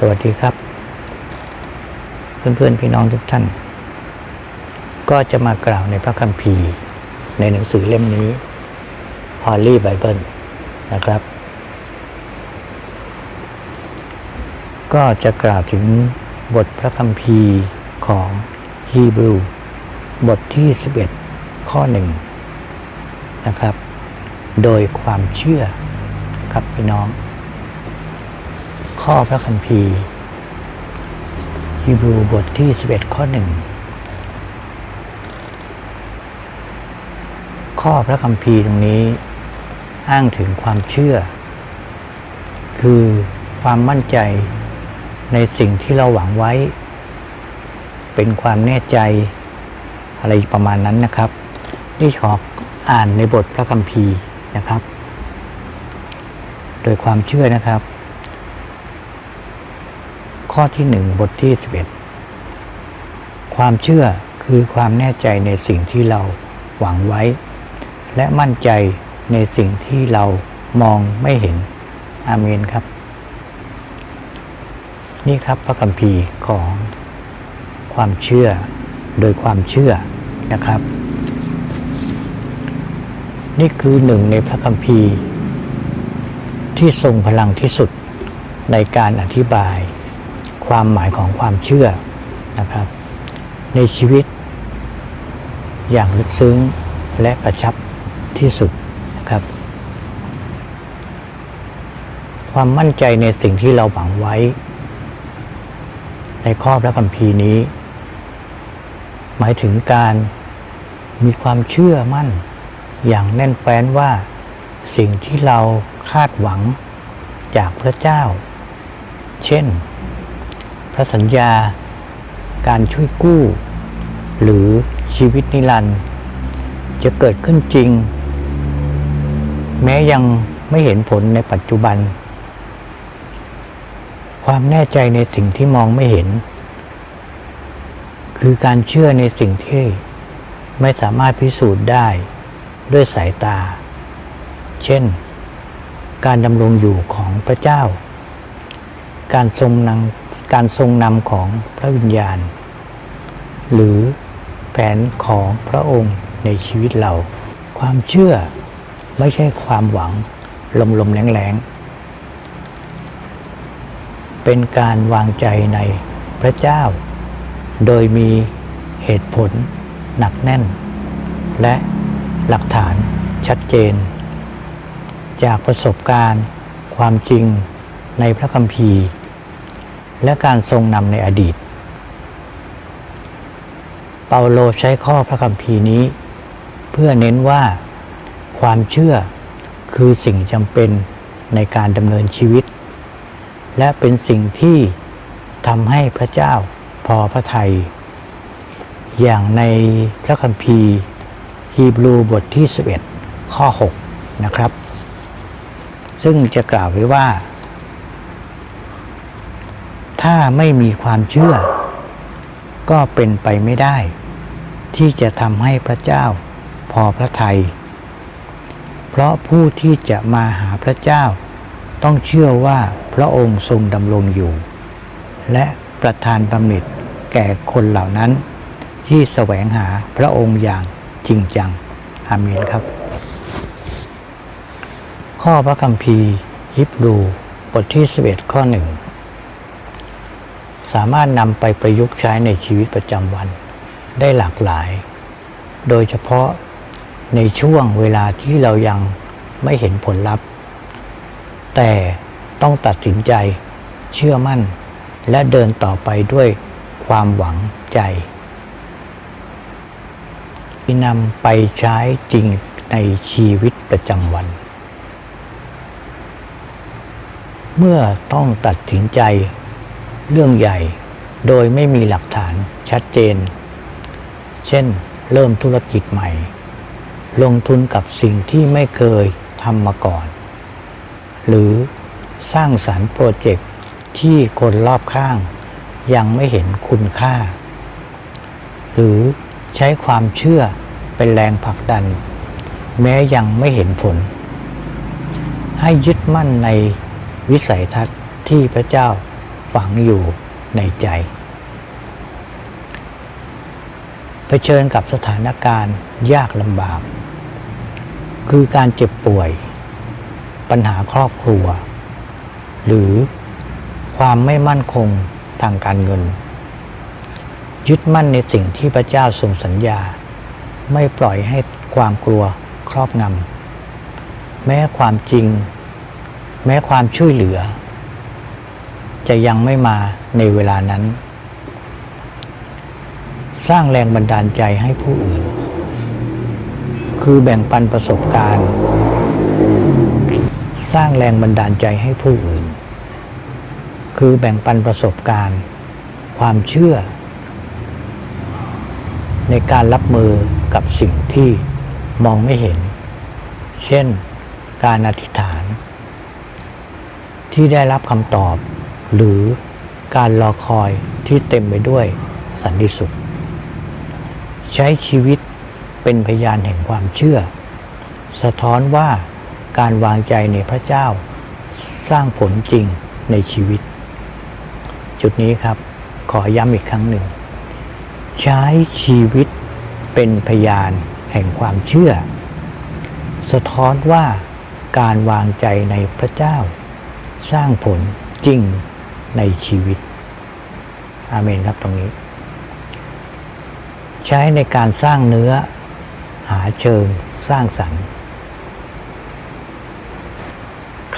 สวัสดีครับ เพื่อนๆพี่น้องทุกท่าน ก็จะมากล่าวในพระคัมภีร์ ในหนังสือเล่มนี้ Holy Bible นะครับ ก็จะกล่าวถึงบทพระคัมภีร์ของฮีบรูบทที่ 11 ข้อหนึ่งนะครับ โดยความเชื่อครับพี่น้อง ข้อพระคัมภีร์ฮีบรูบทที่ 11 ข้อหนึ่งข้อพระคัมภีร์ตรงนี้อ้างถึงความเชื่อ คือความมั่นใจในสิ่งที่เราหวังไว้ เป็นความแน่ใจอะไรประมาณนั้นนะครับ นี่ขออ่านในบทพระคัมภีร์นะครับ โดยความเชื่อนะครับ ข้อที่หนึ่งบทที่11ความเชื่อคือความแน่ใจในสิ่งที่เราหวังไว้ และมั่นใจในสิ่งที่เรามองไม่เห็น อาเมนครับ นี่ครับพระคัมภีร์ของความเชื่อโดยความเชื่อนะครับ นี่คือหนึ่งในพระคัมภีร์ ที่ทรงพลังที่สุดในการอธิบาย ความหมายของความเชื่อนะครับ ในชีวิต อย่างลึกซึ้งและกระชับที่สุดนะครับ ความมั่นใจในสิ่งที่เราหวังไว้ ในข้อพระคัมภีร์นี้ หมายถึงการมีความเชื่อมั่น อย่างแน่นแฟ้นว่าสิ่งที่เราคาดหวังจากพระเจ้า เช่น พระสัญญา การช่วยกู้ หรือชีวิตนิรันดร์จะเกิดขึ้นจริง แม้ยังไม่เห็นผลในปัจจุบัน ความแน่ใจในสิ่งที่มองไม่เห็น คือการเชื่อในสิ่งที่ไม่สามารถพิสูจน์ได้ด้วยสายตา เช่น การดำรงอยู่ของพระเจ้า การทรงนำ การทรงนำของพระวิญญาณ หรือแผนของพระองค์ในชีวิตเรา ความเชื่อไม่ใช่ความหวังลมๆแรงๆเป็นการวางใจในพระเจ้า โดยมีเหตุผลหนักแน่น และหลักฐานชัดเจน จากประสบการณ์ ความจริงในพระคัมภีร์ และการทรงนำในอดีต เปาโลใช้ข้อพระคัมภีร์นี้ เพื่อเน้นว่าความเชื่อคือสิ่งจำเป็นในการดำเนินชีวิต และเป็นสิ่งที่ทำให้พระเจ้าพอพระทัยอย่างในพระคัมภีร์ฮีบรูบทที่ 11 ข้อ 6 นะครับ ซึ่งจะกล่าวไว้ว่า ถ้าไม่มีความเชื่อ ก็เป็นไปไม่ได้ ที่จะทำให้พระเจ้าพอพระทัยเพราะผู้ที่จะมาหาพระเจ้า ต้องเชื่อว่าพระองค์ทรงดำรงอยู่ และประทานบำเหน็จแก่คนเหล่านั้น ที่แสวงหาพระองค์อย่างจริงจังอาเมนครับ ข้อพระคัมภีร์ฮิบรูบทที่ 11 ข้อหนึ่ง สามารถนำไปประยุกต์ใช้ในชีวิตประจำวันได้หลากหลาย โดยเฉพาะในช่วงเวลาที่เรายังไม่เห็นผลลัพธ์ แต่ต้องตัดสินใจเชื่อมั่น และเดินต่อไปด้วยความหวังใจที่นำไปใช้จริงในชีวิตประจำวัน เมื่อต้องตัดสินใจ เรื่องใหญ่ โดยไม่มีหลักฐานชัดเจน เช่น เริ่มธุรกิจใหม่ ลงทุนกับสิ่งที่ไม่เคยทำมาก่อน หรือสร้างสารรค์โปรเจกต์ที่คนรอบข้างยังไม่เห็นคุณค่า หรือใช้ความเชื่อเป็นแรงผลักดัน แม้ยังไม่เห็นผล ให้ยึดมั่นในวิสัยทัศน์ที่พระเจ้า ฝังอยู่ในใจเผชิญกับสถานการณ์ยากลำบาก คือการเจ็บป่วย ปัญหาครอบครัว หรือความไม่มั่นคงทางการเงิน ยึดมั่นในสิ่งที่พระเจ้าทรงสัญญา ไม่ปล่อยให้ความกลัวครอบงำแม้ความจริง แม้ความช่วยเหลือ จะยังไม่มาในเวลานั้น สร้างแรงบันดาลใจให้ผู้อื่น คือแบ่งปันประสบการณ์ สร้างแรงบันดาลใจให้ผู้อื่น คือแบ่งปันประสบการณ์ ความเชื่อ ในการรับมือกับสิ่งที่มองไม่เห็น เช่นการอธิษฐาน ที่ได้รับคำตอบ หรือการรอคอยที่เต็มไปด้วยสันติสุข ใช้ชีวิตเป็นพยานแห่งความเชื่อ สะท้อนว่าการวางใจในพระเจ้าสร้างผลจริงในชีวิต จุดนี้ครับขอย้ำอีกครั้งหนึ่ง ใช้ชีวิตเป็นพยานแห่งความเชื่อ สะท้อนว่าการวางใจในพระเจ้า สร้างผลจริง ในชีวิต อาเมนครับตรงนี้ ใช้ในการสร้างเนื้อ หาเชิงสร้างสรรค์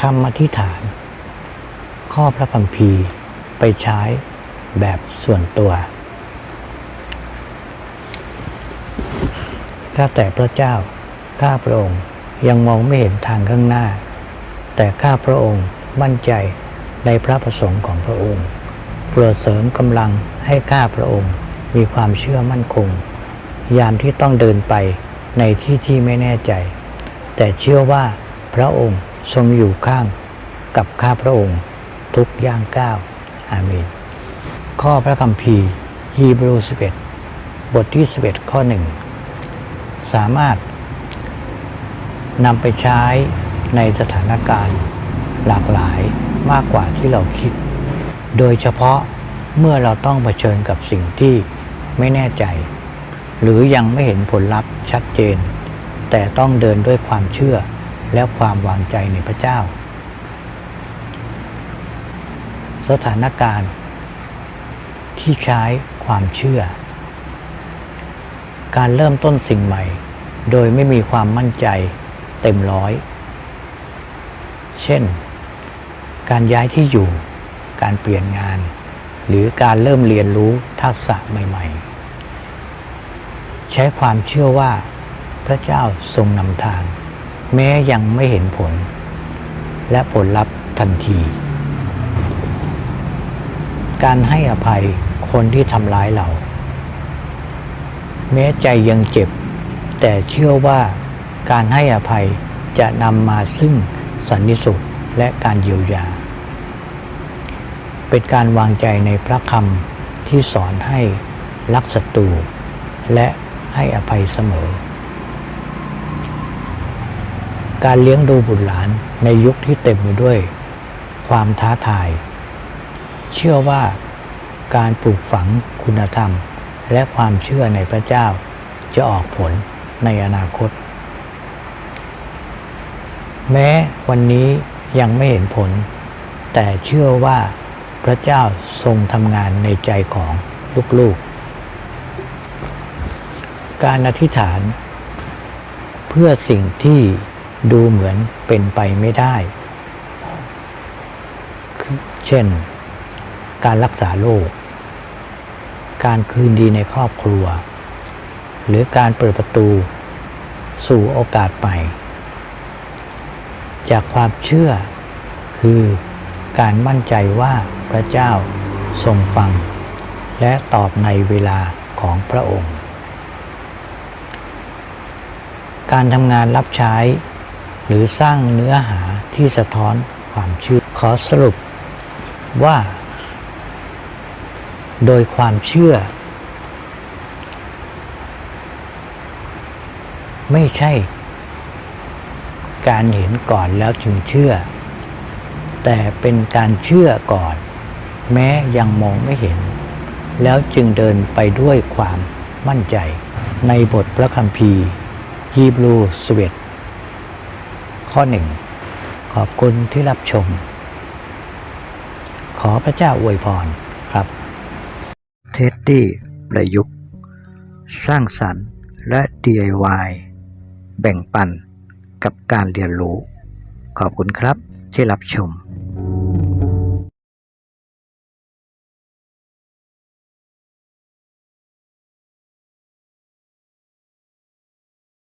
คำอธิษฐาน ข้อพระคัมภีร์ไปใช้แบบส่วนตัวข้าแต่พระเจ้า ข้าพระองค์ยังมองไม่เห็นทางข้างหน้า แต่ข้าพระองค์มั่นใจ ในพระประสงค์ของพระองค์โปรดเสริมกำลังให้ข้าพระองค์มีความเชื่อมั่นคง ยามที่ต้องเดินไปในที่ที่ไม่แน่ใจ แต่เชื่อว่าพระองค์ทรงอยู่ข้างกับข้าพระองค์ทุกย่างก้าวอาเมนข้อพระคัมภีร์ฮีบรู11 บทที่ 11 ข้อ 1 สามารถนำไปใช้ในสถานการณ์หลากหลาย มากกว่าที่เราคิด โดยเฉพาะเมื่อเราต้องเผชิญกับสิ่งที่ไม่แน่ใจ หรือยังไม่เห็นผลลัพธ์ชัดเจน แต่ต้องเดินด้วยความเชื่อและความวางใจในพระเจ้า สถานการณ์ที่ใช้ความเชื่อ การเริ่มต้นสิ่งใหม่ โดยไม่มีความมั่นใจเต็มร้อย เช่น การย้ายที่อยู่ การเปลี่ยนงาน หรือการเริ่มเรียนรู้ทักษะใหม่ๆ ใช้ความเชื่อว่าพระเจ้าทรงนำทาง แม้ยังไม่เห็นผล และผลลัพธ์ทันที การให้อภัยคนที่ทำร้ายเรา แม้ใจยังเจ็บ แต่เชื่อว่าการให้อภัยจะนำมาซึ่งสันติสุขและการเยียวยา เป็นการวางใจในพระคำที่สอนให้รักศัตรูและให้อภัยเสมอ การเลี้ยงดูบุตรหลานในยุคที่เต็มไปด้วยความท้าทาย เชื่อว่าการปลูกฝังคุณธรรม และความเชื่อในพระเจ้าจะออกผลในอนาคต แม้วันนี้ยังไม่เห็นผล แต่เชื่อว่า พระเจ้าทรงทำงานในใจของลูกๆ การอธิษฐาน เพื่อสิ่งที่ดูเหมือนเป็นไปไม่ได้ เช่น การรักษาโรค การคืนดีในครอบครัว หรือการเปิดประตูสู่โอกาสใหม่จากความเชื่อคือการมั่นใจว่า พระเจ้าทรงฟัง และตอบในเวลาของพระองค์ การทำงานรับใช้ หรือสร้างเนื้อหาที่สะท้อนความเชื่อขอสรุปว่า โดยความเชื่อ ไม่ใช่การเห็นก่อนแล้วจึงเชื่อ แต่เป็นการเชื่อก่อน แม้ยังมองไม่เห็น แล้วจึงเดินไปด้วยความมั่นใจ ในบทพระคัมภีร์ฮีบรูสเวตข้อหนึ่งขอบคุณที่รับชม ขอพระเจ้าอวยพรครับ เท็ดดี้ประยุกต์ สร้างสรรค์และ DIY แบ่งปันกับการเรียนรู้ ขอบคุณครับที่รับชม